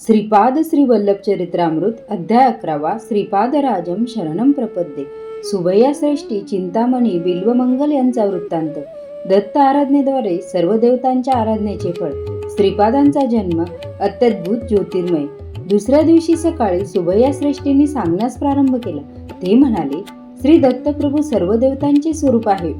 श्रीपाद श्री वल्लभ चरित्रामृत अध्याय अकरावा श्रीपादराजम शरणम प्रपद्ये. सुभया श्रेष्ठी चिंतामणी बिल्वमंगल यांचा वृत्तांत. दत्त आराधनेद्वारे सर्व देवतांच्या आराधनेचे फळ श्रीपादांचा जन्म अत्यद्भुत ज्योतिर्मय. दुसऱ्या दिवशी सकाळी सुभया श्रेष्ठींनी सांगण्यास प्रारंभ केला. ते म्हणाले श्री दत्तप्रभू सर्व देवतांचे स्वरूप आहे.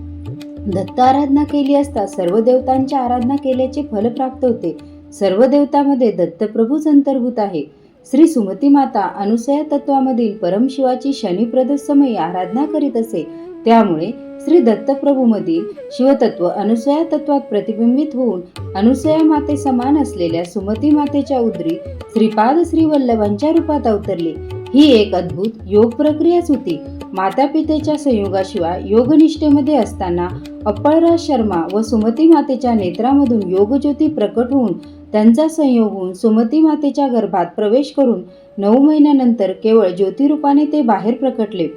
दत्त आराधना केली असता सर्व देवतांच्या आराधना केल्याचे फल प्राप्त होते. सर्व देवतामध्ये दत्तप्रभूच अंतर्भूत आहे. श्री सुमती माता अनुसया तत्वामधील परमशिवाची शनिप्रदसमयी आराधना करीत असे. त्यामुळे श्री दत्तप्रभूमधील शिवतत्व अनुसया तत्वात प्रतिबिंबित होऊन अनुसया माते समान असलेल्या सुमती मातेच्या उदरी श्रीपाद श्री वल्लभांच्या रूपात अवतरले. ही एक अद्भुत योग प्रक्रियाच होती. माता पितेच्या संयोगाशिवाय योगनिष्ठेमध्ये असताना अप्पळराज शर्मा व सुमती मातेच्या नेत्रामधून योगज्योती प्रकट होऊन त्यांचा संयोग होऊन सुमती मातेच्या गर्भात प्रवेश करून नऊ महिन्यानंतर केवळ ज्योतिरूपाने ते बाहेर प्रकटले.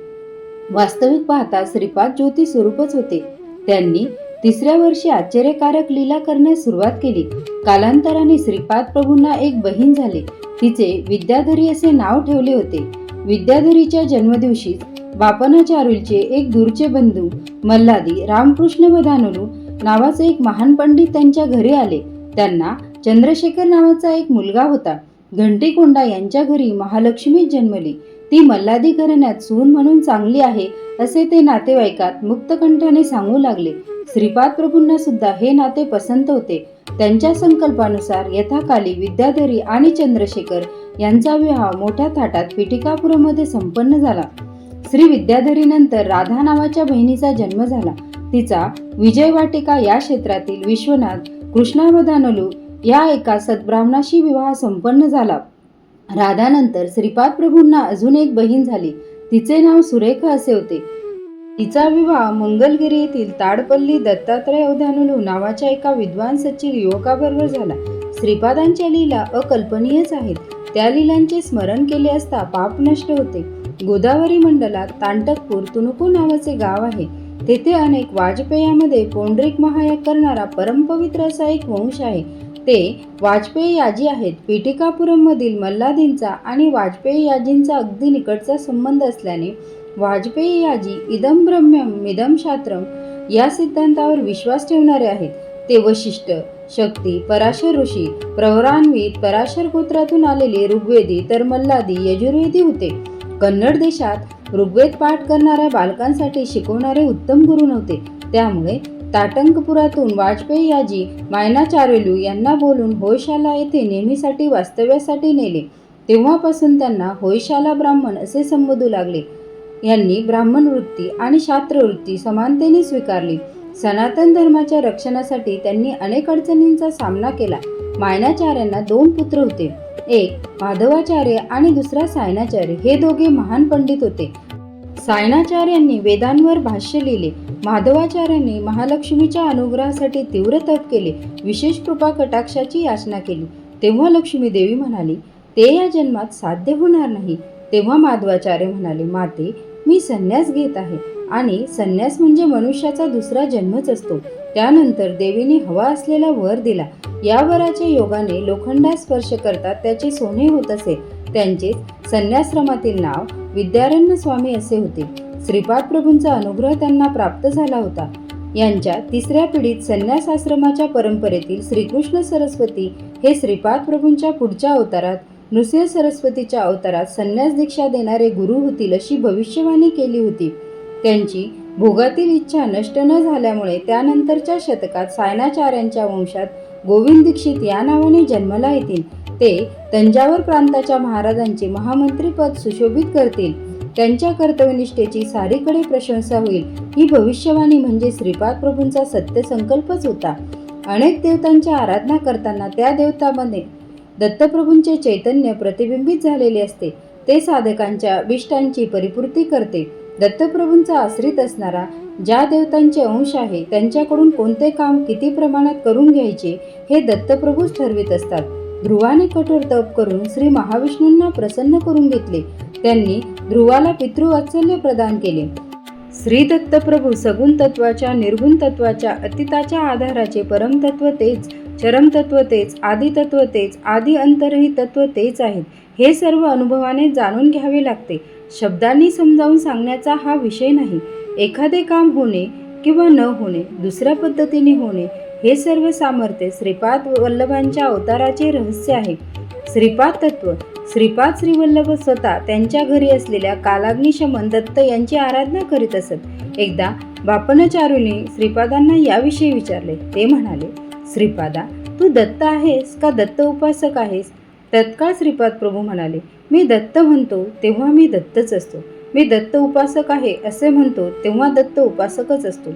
वास्तविक पाहता श्रीपाद ज्योती स्वरूपच होते. त्यांनी तिसऱ्या वर्षी आश्चर्यकारक लीला करण्यास सुरुवात केली. कालांतराने श्रीपाद प्रभूंना एक बहीण झाली. तिचे विद्याधरी असे नाव ठेवले होते. विद्याधरीच्या जन्मदिवशी बापनाचारुलचे एक दूरचे बंधू मल्लादी रामकृष्ण बदानलू नावाचे एक महान पंडित त्यांच्या घरी आले. त्यांना चंद्रशेखर नावाचा एक मुलगा होता. घंटीकोंडा यांच्या घरी महालक्ष्मी जन्मली. ती मल्लादी घराण्यात सून म्हणून चांगली आहे असे ते नातेवाईकात मुक्तकंठाने सांगू लागले. श्रीपाद प्रभूंना सुद्धा हे नाते पसंत होते. त्यांच्या संकल्पानुसार यथाकाली विद्याधरी आणि चंद्रशेखर यांचा विवाह मोठ्या थाटात पिटिकापुरमध्ये संपन्न झाला. श्री विद्याधरीनंतर राधा नावाच्या बहिणीचा जन्म झाला. तिचा विजय वाटिका या क्षेत्रातील विश्वनाथ कृष्णावधानलू या एका सद्ब्राह्मणाशी विवाह संपन्न झाला. राधानंतर श्रीपाद प्रभूंना अजून एक बहीण झाली. तिचे नाव सुरेखा असे होते. तिचा विवाह मंगलगिरी येथील ताडपल्ली दत्तात्रय अवधानुलू नावाच्या एका विद्वान सचिव युवकाबरोबर झाला. श्रीपादांच्या लीला अकल्पनीयच आहेत. त्या लीलांचे स्मरण केले असता पाप नष्ट होते. गोदावरी मंडलात तांटकपूर तुणुकू नावाचे गाव आहे. तेथे अनेक वाजपेयामध्ये पोंडरिक महायाग करणारा परमपवित्र असा एक वंश आहे. ते वाजपेयी याजी आहेत. पीठिकापुरममधील मल्लादींचा आणि वाजपेयी याजींचा अगदी निकटचा संबंध असल्याने वाजपेयी याजी इदम ब्रह्म्यम मिदम शास्त्रम या सिद्धांतावर विश्वास ठेवणारे आहेत. ते वशिष्ठ शक्ती पराशर ऋषी प्रवरान्वित पराशर गोत्रातून आलेले ऋग्वेदी तर मल्लादी यजुर्वेदी होते. कन्नड देशात ऋग्वेद पाठ करणाऱ्या बालकांसाठी शिकवणारे उत्तम गुरु नव्हते. त्यामुळे ताटंकपुरातून वाजपेयी याजी मायनाचार्युलू यांना बोलून होयशाला येथे नेहमीसाठी वास्तव्यासाठी नेले. तेव्हापासून त्यांना होयशाला ब्राह्मण असे संबोधू लागले. यांनी ब्राह्मण वृत्ती आणि शास्त्रवृत्ती समानतेने स्वीकारली. सनातन धर्माच्या रक्षणासाठी त्यांनी अनेक अडचणींचा सामना केला. मायनाचार्यांना दोन पुत्र होते. एक माधवाचार्य आणि दुसरा सायनाचार्य. हे दोघे महान पंडित होते. सायनाचार्यांनी वेदांवर भाष्य लिहिले. माधवाचार्यांनी महालक्ष्मीच्या अनुग्रहासाठी तीव्र तप केले. विशेष कृपा कटाक्षाची याचना केली. तेव्हा लक्ष्मी देवी म्हणाली ते या जन्मात साध्य होणार नाही. तेव्हा माधवाचार्य म्हणाले माते मी संन्यास घेत आहे. आणि संन्यास म्हणजे मनुष्याचा दुसरा जन्मच असतो. त्यानंतर देवीने हवा असलेला वर दिला. या वराच्या योगाने लोखंडास स्पर्श करतात त्याचे सोने होत असे. त्यांचे संन्याश्रमातील नाव विद्यारण्य स्वामी असे होते. श्रीपाद प्रभूंचा अनुग्रह त्यांना प्राप्त झाला होता. यांच्या तिसऱ्या पिढीत संन्यास आश्रमाच्या परंपरेतील श्रीकृष्ण सरस्वती हे श्रीपाद प्रभूंच्या पुढच्या अवतारात नृसिंह सरस्वतीच्या अवतारात संन्यास दीक्षा देणारे गुरु होतील अशी भविष्यवाणी केली होती. त्यांची भोगातील इच्छा नष्ट न झाल्यामुळे त्यानंतरच्या शतकात सायनाचार्यांच्या वंशात गोविंद दीक्षित या नावाने जन्मला येतील. ते तंजावर प्रांताच्या महाराजांचे महामंत्रीपद सुशोभित करतील. त्यांच्या कर्तव्यनिष्ठेची सारीकडे प्रशंसा होईल. ही भविष्यवाणी म्हणजे श्रीपाद प्रभूंचा सत्य संकल्पच होता. अनेक देवतांच्या आराधना करताना त्या देवतामध्ये दत्तप्रभूंचे चैतन्य प्रतिबिंबित झालेले असते. ते साधकांच्या विष्टांची परिपूर्ती करते. दत्तप्रभूंचा आश्रित असणारा ज्या देवतांचे अंश आहे त्यांच्याकडून कोणते काम किती प्रमाणात करून घ्यायचे हे दत्तप्रभूच ठरवित असतात. ध्रुवाने कठोर तप करून श्री महाविष्णूंना प्रसन्न करून घेतले. त्यांनी ध्रुवाला पितृवात्सल्य प्रदान केले. श्री दत्तप्रभू सगुण तत्वाच्या निर्गुण तत्वाच्या अतीताच्या आधाराचे परमतत्व तेच चरमतत्व तेच आदितत्व तेच आदि अंतरही तत्व तेच आहेत. हे सर्व अनुभवाने जाणून घ्यावे लागते. शब्दांनी समजावून सांगण्याचा हा विषय नाही. एखादे काम होणे किंवा न होणे दुसऱ्या पद्धतीने होणे हे सर्व सामर्थ्य श्रीपाद वल्लभांच्या अवताराचे रहस्य आहे. श्रीपाद तत्व श्रीपाद श्रीवल्लभ स्वतः त्यांच्या घरी असलेल्या कालाग्निशमन दत्त यांची आराधना करीत असत. एकदा बापनचारूने श्रीपादांना याविषयी विचारले. ते म्हणाले श्रीपादा तू दत्त आहेस का दत्त उपासक आहेस? तत्काळ श्रीपाद प्रभू म्हणाले मी दत्त म्हणतो तेव्हा मी दत्तच असतो. मी दत्त उपासक आहे असे म्हणतो तेव्हा दत्त उपासकच असतो.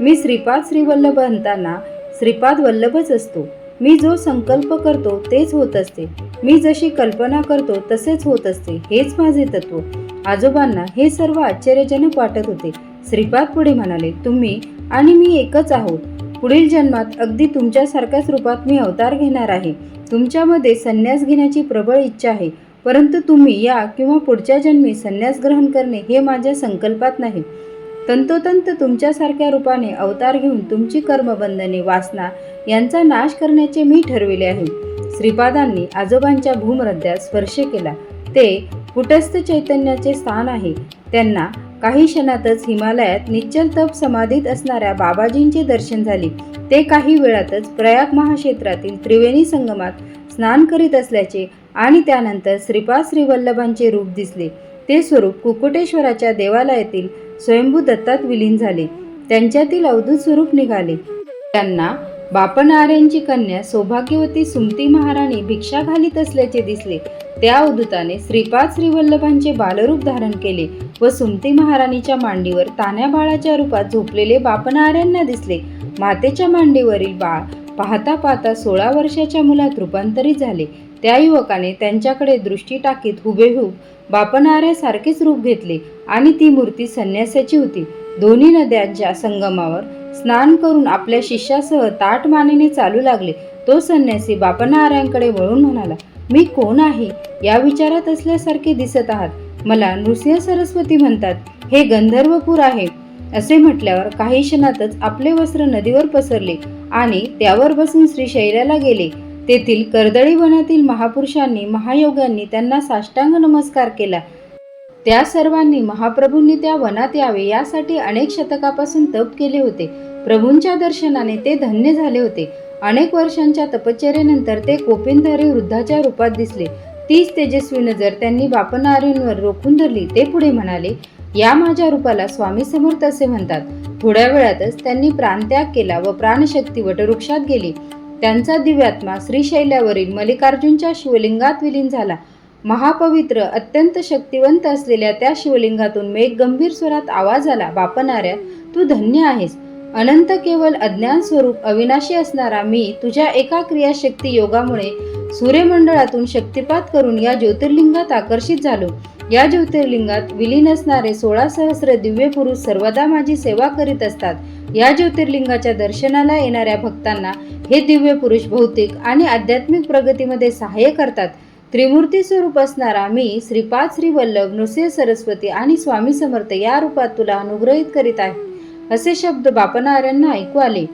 मी श्रीपाद श्रीवल्लभ म्हणताना श्रीपाद वल्लभच असतो. मी जो संकल्प करतो तेच होत असते. मी जशी कल्पना करतो तसेच होत असते हेच माझे तत्व. आजोबांना हे सर्व आश्चर्यजनक वाटत होते. श्रीपाद पुढे म्हणाले तुम्ही आणि मी एकच आहोत. पुढील जन्मात अगदी तुमच्यासारख्याच रूपात मी अवतार घेणार आहे. तुमच्यामध्ये संन्यास घेण्याची प्रबळ इच्छा आहे. परंतु तुम्ही या किंवा पुढच्या जन्मी संन्यास ग्रहण करणे हे माझ्या संकल्पात नाही. तंतोतंत तुमच्यासारख्या रूपाने अवतार घेऊन तुमची कर्मबंधने वासना यांचा नाश करण्याचे मी ठरविले आहे. श्रीपादांनी आजोबांच्या भूमरद्यात स्पर्श केला. ते कुटस्थ चैतन्याचे स्थान आहे. त्यांना काही क्षणातच हिमालयात निश्चल तप समाधीत असणाऱ्या बाबाजींचे दर्शन झाले. ते काही वेळातच प्रयाग महाक्षेत्रातील त्रिवेणी संगमात स्नान करीत असल्याचे आणि त्यानंतर श्रीपाद श्रीवल्लभांचे रूप दिसले. ते स्वरूप कुकुटेश्वराच्या देवालयातील स्वयंभू दत्तात विलीन झाले. त्यांच्यातील अवधूत स्वरूप निघाले. त्यांना बापनाऱ्यांची कन्या सौभाग्यवती सुमती महाराणी भिक्षा घालीत असल्याचे दिसले. त्या अवधूताने श्रीपाद श्रीवल्लभांचे बालरूप धारण केले व सुमती महाराणीच्या मांडीवर तान्या बाळाच्या रूपात झोपलेले बापनाऱ्यांना दिसले. मातेच्या मांडीवरील बाळ पाहता पाहता सोळा वर्षाच्या मुलात रूपांतरित झाले. त्या युवकाने त्यांच्याकडे दृष्टी टाकीत हुबेहूब बापणाऱ्यासारखेच रूप घेतले आणि ती मूर्ती संन्यासाची होती. दोन्ही नद्यांच्या संगमावर स्नान करून आपल्या शिष्यासह ताट मानेने चालू लागले तो संन्यासी बापणाऱ्यांकडे वळून म्हणाला मी कोण आहे? या विचारात असल्यासारखे दिसत आहात. मला नृसिंह सरस्वती म्हणतात हे गंधर्वपूर आहे असे म्हटल्यावर काही क्षणातच आपले वस्त्र नदीवर पसरले आणि त्यावर बसून श्रीशैल्याला गेले. तेथील कर्दळी वनातील महापुरुषांनी महायोगांनी त्यांना साष्टांग नमस्कार केला. त्या सर्वांनी महाप्रभूंनी त्या वनात यावे यासाठी अनेक शतकापासून तप केले होते. प्रभूंच्या दर्शनाने ते धन्य झाले होते. अनेक वर्षांच्या तपश्चर्येनंतर ते कोपिनधारी वृद्धाच्या रूपात दिसले. तीच तेजस्वी नजर त्यांनी बापनारींवर रोखून धरली ते पुढे म्हणाले या माझ्या रूपाला स्वामी समर्थ असे म्हणतात. थोड्या वेळातच त्यांनी प्राणत्याग केला व प्राणशक्ती वटवृक्षात गेली. त्यांचा दिव्यात्मा श्रीशैल्यावरील मल्लिकार्जुनच्या शिवलिंगात विलीन झाला. महापवित्र अत्यंत शक्तिवंत असलेल्या त्या शिवलिंगातून मेघ गंभीर स्वरात आवाज आला बापणाऱ्या तू धन्य आहेस. अनंत केवळ अज्ञान स्वरूप अविनाशी असणारा मी तुझ्या एका क्रियाशक्ती योगामुळे सूर्यमंडळातून शक्तिपात करून या ज्योतिर्लिंगात आकर्षित झालो. या ज्योतिर्लिंगात विलीन असणारे सोळा सहस्र दिव्य पुरुष सर्वदा माझी सेवा करीत असतात. या ज्योतिर्लिंगाच्या दर्शनाला येणाऱ्या भक्तांना हे दिव्य पुरुष भौतिक आणि आध्यात्मिक प्रगतीमध्ये सहाय्य करतात. त्रिमूर्ती स्वरूप असणारा मी श्रीपाद श्रीवल्लभ नृसिंह सरस्वती आणि स्वामी समर्थ या रूपात तुला अनुग्रहित करीत आहे. असे शब्द बापनारायणना ऐकू आले.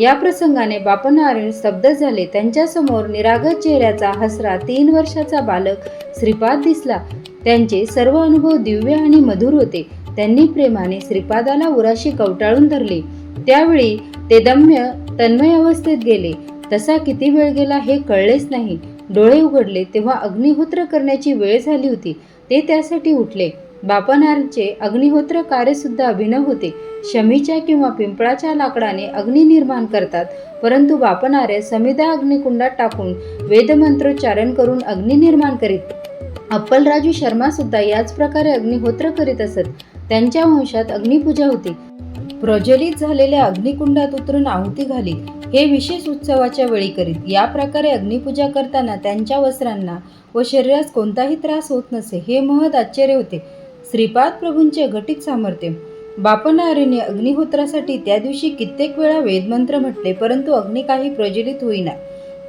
या प्रसंगाने बापनारायण स्तब्ध झाले. त्यांच्यासमोर निरागत चेहऱ्याचा हसरा तीन वर्षाचा बालक श्रीपाद दिसला. त्यांचे सर्व अनुभव दिव्य आणि मधुर होते. त्यांनी प्रेमाने श्रीपादाला उराशी कवटाळून धरले. त्यावेळी ते दम्य तन्मय अवस्थेत गेले. तसा किती वेळ गेला हे कळलेच नाही. डोळे उघडले तेव्हा अग्निहोत्र करण्याची वेळ झाली होती. ते त्यासाठी उठले. बापनारचे अग्निहोत्र कार्यसुद्धा अभिनव होते. शमीच्या किंवा पिंपळाच्या लाकडाने अग्नी निर्माण करतात परंतु बापनारे समिदा अग्निकुंडात टाकून वेदमंत्रोच्चारण करून अग्नी निर्माण करीत अप्पलराजू शर्मा सुद्धा याच प्रकारे अग्निहोत्र करीत असत. त्यांच्या वंशात अग्निपूजा होती. प्रज्वलित झालेल्या अग्निकुंडात उतरून आहुती घाली. हे विशेष उत्सवाच्या वेळी करीत. या प्रकारे अग्निपूजा करताना त्यांच्या वस्त्रांना व शरीरास कोणताही त्रास होत नसे हे महद आश्चर्य होते. श्रीपाद प्रभूंचे घटित सामर्थ्य. बापनारीने अग्निहोत्रासाठी त्या दिवशी कित्येक वेळा वेदमंत्र म्हटले परंतु अग्नी काही प्रज्वलित होईना.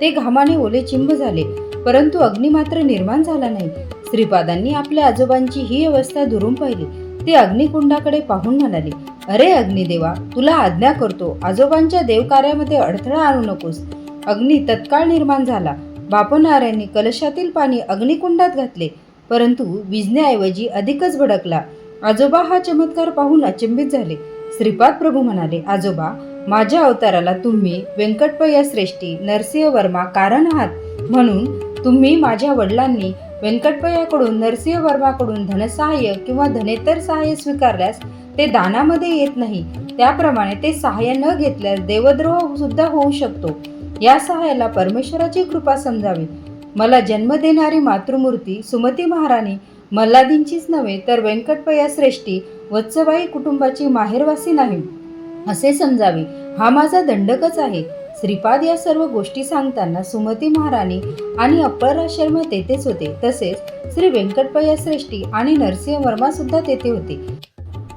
ते घामाने ओले चिंब झाले. परंतु अग्नी मात्र निर्माण झाला नाही. श्रीपादांनी आपल्या आजोबांची ही अवस्था दुरून पाहिली. ते अग्निकुंडाकडे पाहून म्हणाले अरे अग्निदेवा तुला आज्ञा करतो आजोबांच्या देवकार्यामध्ये अडथळा आणू नकोस. अग्नी तत्काळ निर्माण झाला. बापनाऱ्यांनी कलशातील पाणी अग्निकुंडात घातले. परंतु विजण्याऐवजी अधिकच भडकला. आजोबा हा चमत्कार पाहून अचंबित झाले. श्रीपाद प्रभू म्हणाले आजोबा माझ्या अवताराला तुम्ही व्यंकटपय्या श्रेष्ठी नरसिंह वर्मा कारण आहात. म्हणून तुम्ही माझ्या वडिलांनी व्यंकटपय्याकडून नरसिंह वर्माकडून धनसहाय्य किंवा धनेतर सहाय्य स्वीकारल्यास ते दानामध्ये येत नाही. त्याप्रमाणे ते सहाय्य न घेतल्यास देवद्रोह सुद्धा होऊ शकतो. या सहाय्याला परमेश्वराची कृपा समजावी. मला जन्म देणारी मातृमूर्ती सुमती महाराणी मल्लादींचीच नव्हे तर व्यंकटपया श्रेष्ठी वत्सबाई कुटुंबाची माहेरवासी नाही. असे समजावे. हा माझा दंडकच आहे. श्रीपाद या सर्व गोष्टी सांगताना सुमती महाराणी आणि अप्पलराज शर्मा तेथेच होते. तसेच श्री व्यंकटपया श्रेष्ठी आणि नरसिंह वर्मा सुद्धा तेथे होते.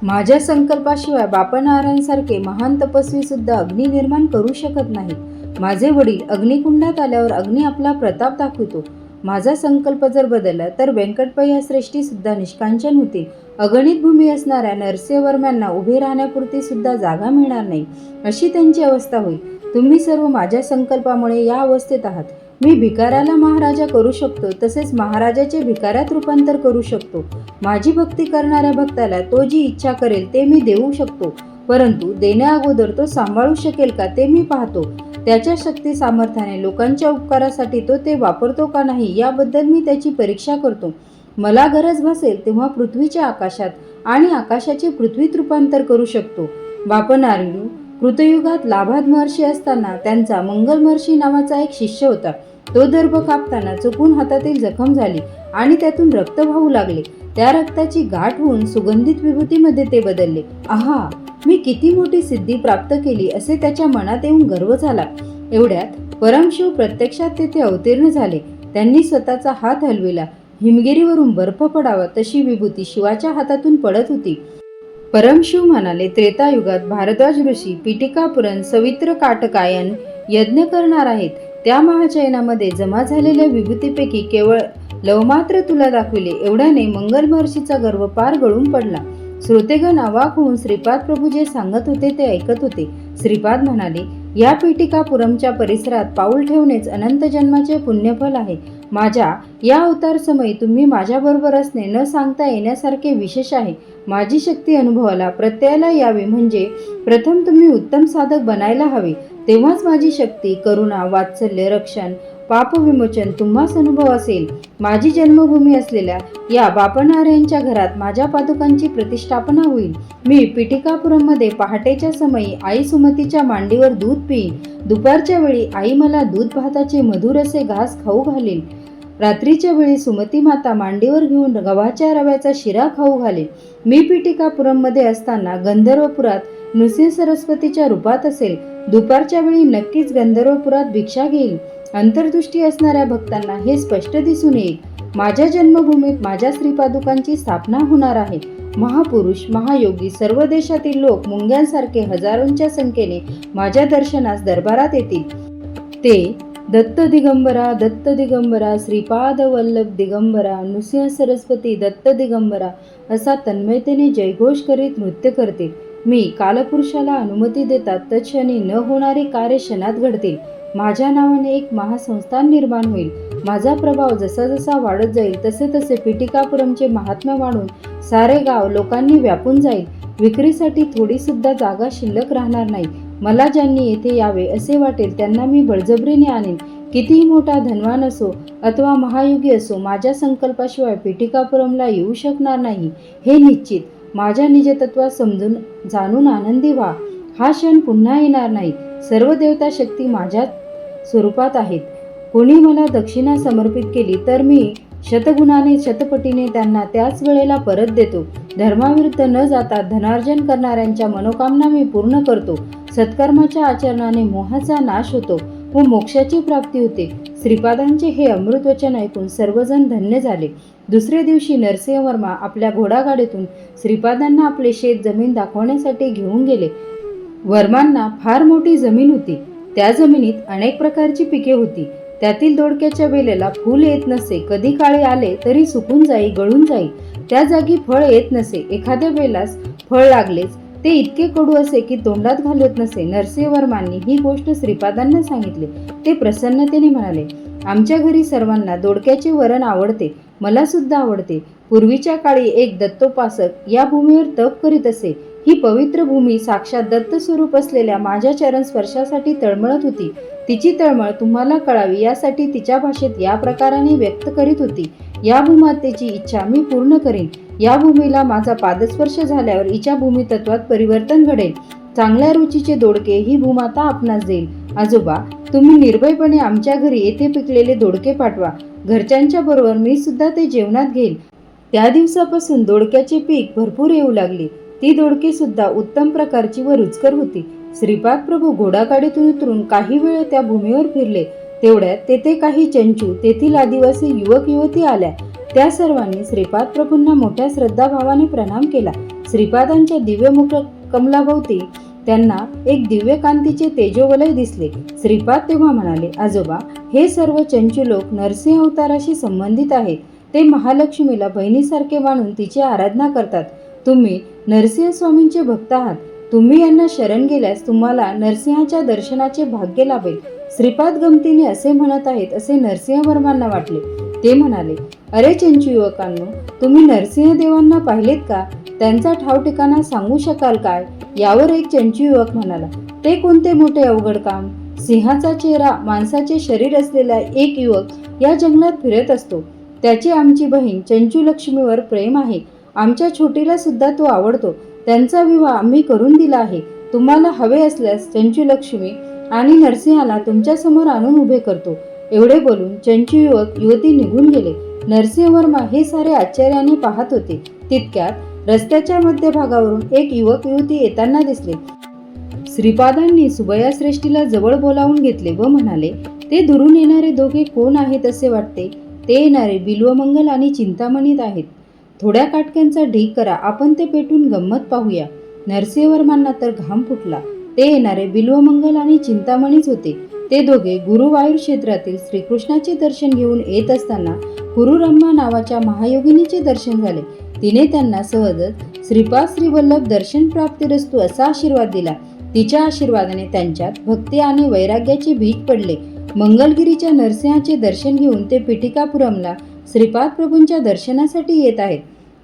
माझ्या संकल्पाशिवाय बापनारायणसारखे महान तपस्वी सुद्धा अग्नी निर्माण करू शकत नाही माझे वडील अग्निकुंडात आल्यावर अग्नी आपला प्रताप दाखवतो. माझा संकल्प जर बदलला तर व्यंकटपय्या श्रेष्ठी सुद्धा निष्कांचन होतील. अगणित भूमी असणाऱ्या नरसिंहवर्म्यांना उभे राहण्यापुरती सुद्धा जागा मिळणार नाही अशी त्यांची अवस्था होईल. तुम्ही सर्व माझ्या संकल्पामुळे या अवस्थेत आहात. मी भिकाऱ्याला महाराजा करू शकतो तसेच महाराजाचे भिकाऱ्यात रूपांतर करू शकतो. माझी भक्ती करणाऱ्या भक्ताला तो जी इच्छा करेल ते मी देऊ शकतो. परंतु देण्या अगोदर तो सांभाळू शकेल का ते मी पाहतो. त्याच्या शक्ती सामर्थ्याने लोकांच्या उपकारासाठी तो ते वापरतो का नाही याबद्दल मी त्याची परीक्षा करतो. मला गरज भासेल तेव्हा पृथ्वीच्या आकाशात आणि आकाशाचे पृथ्वीत रूपांतर करू शकतो. बापनारायण कृतयुगात लाभाद महर्षी असताना त्यांचा मंगल महर्षी नावाचा एक शिष्य होता. तो दर्भ कापताना चुकून हातातील जखम झाली आणि त्यातून रक्त वाहू लागले. त्या रक्ताची गाठ होऊन सुगंधित विभूतीमध्ये ते बदलले. आहा मी किती मोठी सिद्धी प्राप्त केली असे त्याच्या मनात येऊन गर्व झाला. एवढ्यात परमशिव प्रत्यक्षात तेथे अवतीर्ण झाले. त्यांनी स्वतःचा हात हलविला. हिमगिरीवरून बर्फ पडावा तशी विभूती शिवाच्या हातातून पडत होती. परमशिव म्हणाले त्रेतायुगात भारद्वाज ऋषी पिटिकापुरण सवित्र काटकायन यज्ञ करणार आहेत. त्या महाचयनामध्ये जमा झालेल्या विभूतीपैकी केवळ लवमात्र तुला दाखविले एवढ्याने मंगल महर्षीचा गर्व पार गळून पडला. श्रोतेगण अवाक होऊन श्रीपाद प्रभू जे सांगत होते ते ऐकत होते. श्रीपाद म्हणाले या पीठिकापुरमच्या परिसरात पाऊल ठेवणेच अनंत जन्माचे पुण्यफल आहे. माझ्या या अवतारसमयी तुम्ही माझ्याबरोबर असणे न सांगता येण्यासारखे विशेष आहे. माझी शक्ती अनुभवाला प्रत्ययाला यावी म्हणजे प्रथम तुम्ही उत्तम साधक बनायला हवे. तेव्हाच माझी शक्ती करुणा वात्सल्य रक्षण पापविमोचन तुम्हाच अनुभव असेल. माझी जन्मभूमी असलेल्या या बापनाऱ्यांच्या घरात माझ्या पादुकांची प्रतिष्ठापना होईल. मी पिटिकापुरममध्ये पहाटेच्या समयी आई सुमतीच्या मांडीवर दूध पिईन. दुपारच्या वेळी आई मला दूध भाताचे मधुर असे घास खाऊ घालेल रात्रीच्या वेळी सुमती माता मांडीवर घेऊन गव्हाच्या रव्याचा शिरा खाऊ घालेल मी पिटिकापुरममध्ये असताना गंधर्वपुरात नृसिंह सरस्वतीच्या रूपात असेल. दुपारच्या वेळी नक्कीच गंधर्वपुरात भिक्षा घेईल अंतर्दृष्टी असणाऱ्या भक्तांना हे स्पष्ट दिसून येईल. माझ्या जन्मभूमीत माझ्या श्रीपादुकांची स्थापना होणार आहे. महापुरुष महायोगी सर्व देशातील लोक मुंग्यांसारखे हजारोंच्या संख्येने माझ्या दर्शनास दरबारात येतील. ते दत्त दिगंबरा दत्त दिगंबरा श्रीपाद वल्लभ दिगंबरा नृसिंह सरस्वती दत्त दिगंबरा असा तन्मयतेने जयघोष करीत नृत्य करतील. मी कालपुरुषाला अनुमती देतात तत्क्षणी न होणारी कार्य क्षणात घडतील. माझ्या नावाने एक महासंस्थान निर्माण होईल. माझा प्रभाव जसा जसा वाढत जाईल तसे तसे पिटिकापुरमचे महात्म्य वाढून सारे गाव लोकांनी व्यापून जाईल. विक्रीसाठी थोडीसुद्धा जागा शिल्लक राहणार नाही. मला ज्यांनी येथे यावे असे वाटेल त्यांना मी बळजबरीने आणेन. कितीही मोठा धनवान असो अथवा महायुगी असो माझ्या संकल्पाशिवाय पिटिकापुरमला येऊ शकणार नाही. हे निश्चित. माझ्या निजतत्वात समजून जाणून आनंदी व्हा. हा क्षण पुन्हा येणार नाही. सर्व देवता शक्ती माझ्या स्वरूपात आहेत. कोणी मला दक्षिणा समर्पित केली तर मी शतगुणाने शतपटीने त्यांना त्याच वेळेला परत देतो. धर्माविरुद्ध न जाता धनार्जन करणाऱ्यांच्या मनोकामना मी पूर्ण करतो. सत्कर्माच्या आचरणाने मोहाचा नाश होतो व मोक्षाची प्राप्ती होते. श्रीपादांचे हे अमृत वचन ऐकून सर्वजण धन्य झाले. दुसऱ्या दिवशी नरसिंहवर्मा आपल्या घोडागाडीतून श्रीपादांना आपले शेत जमीन दाखवण्यासाठी घेऊन गेले. वर्मांना फार मोठी जमीन होती. त्या जमिनीत अनेक प्रकारची पिके होती. त्यातील दोडक्याच्या वेलेला फूल येत नसे कधी काळे आले तरी सुकून जाई गळून जाई. त्या जागी फळ येत नसे एखाद्या वेलास फळ लागलेच. ते इतके कडू असे की तोंडात घालत नसे नरसिंहवर्मांनी ही गोष्ट श्रीपादांना सांगितली. ते प्रसन्नतेने म्हणाले आमच्या घरी सर्वांना दोडक्याचे वरण आवडते मला सुद्धा आवडते. पूर्वीच्या काळी एक दत्तोपासक या भूमीवर तप करीत असे. ही पवित्र भूमी साक्षात दत्त स्वरूप असलेल्या माझ्या चरण स्पर्शासाठी तळमळत होती. तिची तळमळ तुम्हाला कळावी यासाठी तिच्या भाषेत या प्रकाराने व्यक्त करीत होती. या भूमातेची इच्छा मी पूर्ण करीन. या भूमीला माझा पादस्पर्श झाल्यावर इच्छा भूमी तत्वात परिवर्तन घडेल. चांगल्या रुचीचे दोडके ही भूमाता आपणास देईल. आजोबा तुम्ही निर्भयपणे आमच्या घरी येथे पिकलेले दोडके पाठवा. घरच्यांच्या बरोबर मी सुद्धा ते जेवणात घेईल त्या दिवसापासून दोडक्याचे पीक भरपूर येऊ लागले. ती दोडकीसुद्धा उत्तम प्रकारची व रुचकर होती. श्रीपाद प्रभू घोडागाडीतून उतरून काही वेळ त्या भूमीवर फिरले. तेवढ्यात तेथे काही चंचू तेथील आदिवासी युवक युवती आल्या. त्या सर्वांनी श्रीपाद प्रभूंना मोठ्या श्रद्धाभावाने प्रणाम केला. श्रीपादांच्या दिव्य मुख कमलाभोवती त्यांना एक दिव्य कांतीचे तेजोवलय दिसले. श्रीपाद तेव्हा म्हणाले आजोबा हे सर्व चंचू लोक नरसिंह अवताराशी संबंधित आहेत. ते महालक्ष्मीला बहिणीसारखे मानून तिची आराधना करतात. तुम्ही नरसिंह स्वामींचे भक्त आहात. तुम्ही यांना शरण गेल्यास तुम्हाला नरसिंहाच्या दर्शनाचे भाग्य लाभेल. श्रीपाद गमतीने असे म्हणत आहेत असे नरसिंह वर्मांना वाटले. ते म्हणाले अरे चंचू युवकांनो तुम्ही नरसिंह देवांना पाहिलेत का? त्यांचा ठाव ठिकाणा सांगू शकाल काय? यावर एक चंचू युवक म्हणाला ते कोणते मोठे अवघड काम? सिंहाचा चेहरा माणसाचे शरीर असलेला एक युवक या जंगलात फिरत असतो. त्याची आमची बहीण चंचू लक्ष्मीवर प्रेम आहे. आमच्या छोटीला सुद्धा तो आवडतो. त्यांचा विवाह आम्ही करून दिला आहे. तुम्हाला हवे असल्यास चंचू लक्ष्मी आणि नरसिंहाला तुमच्यासमोर आणून उभे करतो. एवढे बोलून चंचू युवक युवती निघून गेले. नरसिंहवर्मा हे सारे आश्चर्याने पाहत होते. तितक्यात रस्त्याच्या मध्यभागावरून एक युवक युवती येताना दिसले. श्रीपादांनी सुबया श्रेष्ठीला जवळ बोलावून घेतले व म्हणाले ते दुरून येणारे दोघे कोण आहेत असे वाटते? ते येणारे बिल्वमंगल आणि चिंतामणीत आहेत. थोड्या काटक्यांचा ढीक करा आपण ते पेटून गंमत पाहूया. नरसिंहवर्मांना तर घाम फुटला. ते येणारे बिल्वमंगल आणि चिंतामणीच होते. ते दोघे गुरुवायूर क्षेत्रातील श्रीकृष्णाचे दर्शन घेऊन येत असताना गुरुरम्मा नावाच्या महायोगिनीचे दर्शन झाले. तिने त्यांना सहजच श्रीपाद श्रीवल्लभ दर्शन प्राप्तिरस्तू असा आशीर्वाद दिला. तिच्या आशीर्वादाने त्यांच्यात भक्ती आणि वैराग्याचे बीज पडले. मंगलगिरीच्या नरसिंहाचे दर्शन घेऊन ते पिटिकापुरमला श्रीपाद प्रभूंच्या दर्शनासाठी येत आहेत.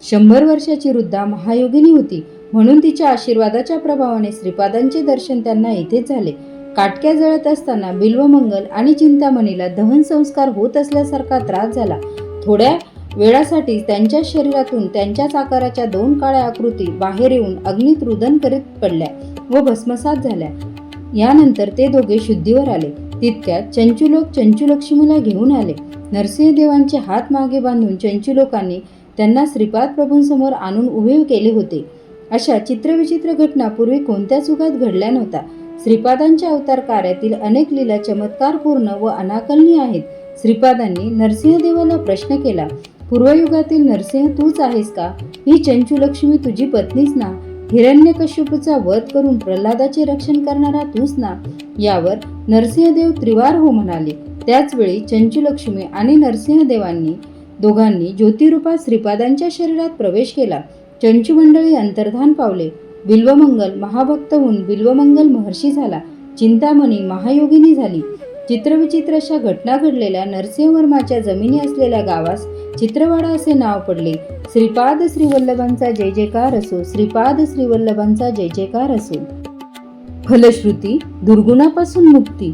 शंभर वर्षाची वृद्धा महायोगिनी होती. म्हणून तिच्या आशीर्वादाच्या प्रभावाने श्रीपादांचे दर्शन त्यांना येथेच झाले. काटक्या जळत असताना बिल्वमंगल आणि चिंतामणीला दहन संस्कार होत असल्यासारखा त्रास झाला. थोड्या वेळासाठी त्यांच्या शरीरातून त्यांच्याच आकाराच्या दोन काळ्या आकृती बाहेर येऊन अग्नीत रुदन करीत पडल्या व भस्मसात झाल्या. यानंतर ते दोघे शुद्धीवर आले. तितक्यात चंचुलोक चंचुलक्ष्मीला घेऊन आले. नरसिंहदेवांचे हात मागे बांधून चंचुलोकांनी त्यांना श्रीपाद प्रभूंसमोर आणून उभे केले होते. अशा चित्रविचित्र घटना पूर्वी कोणत्याच युगात घडल्या नव्हत्या? श्रीपादांच्या अवतार कार्यातील अनेक लीला चमत्कारपूर्ण व अनाकलनीय आहेत. श्रीपादांनी नरसिंहदेवाला प्रश्न केला पूर्वयुगातील नरसिंह तूच आहेस का? ही चंचुलक्ष्मी तुझी पत्नीच ना? हिरण्यकश्यपूचा वध करून प्रल्हादाचे रक्षण करणारा तूच ना यावर नरसिंहदेव त्रिवार हो म्हणाले. त्याचवेळी चंचुलक्ष्मी आणि नरसिंहदेवांनी दोघांनी ज्योतिरूपात श्रीपादांच्या शरीरात प्रवेश केला. चंचू मंडळी अंतर्धान पावले. बिल्वमंगल महाभक्त होऊन बिल्वमंगल महर्षी झाला. चिंतामणी महायोगिनी झाली. चित्रविचित्र अशा घटना घडलेल्या नरसिंहवर्माच्या जमिनी असलेल्या गावास चित्रवाडा असे नाव पडले. श्रीपाद श्रीवल्लभांचा जय जयकार असो श्रीपाद श्रीवल्लभांचा जय जयकार असो. फलश्रुती दुर्गुणापासून मुक्ती.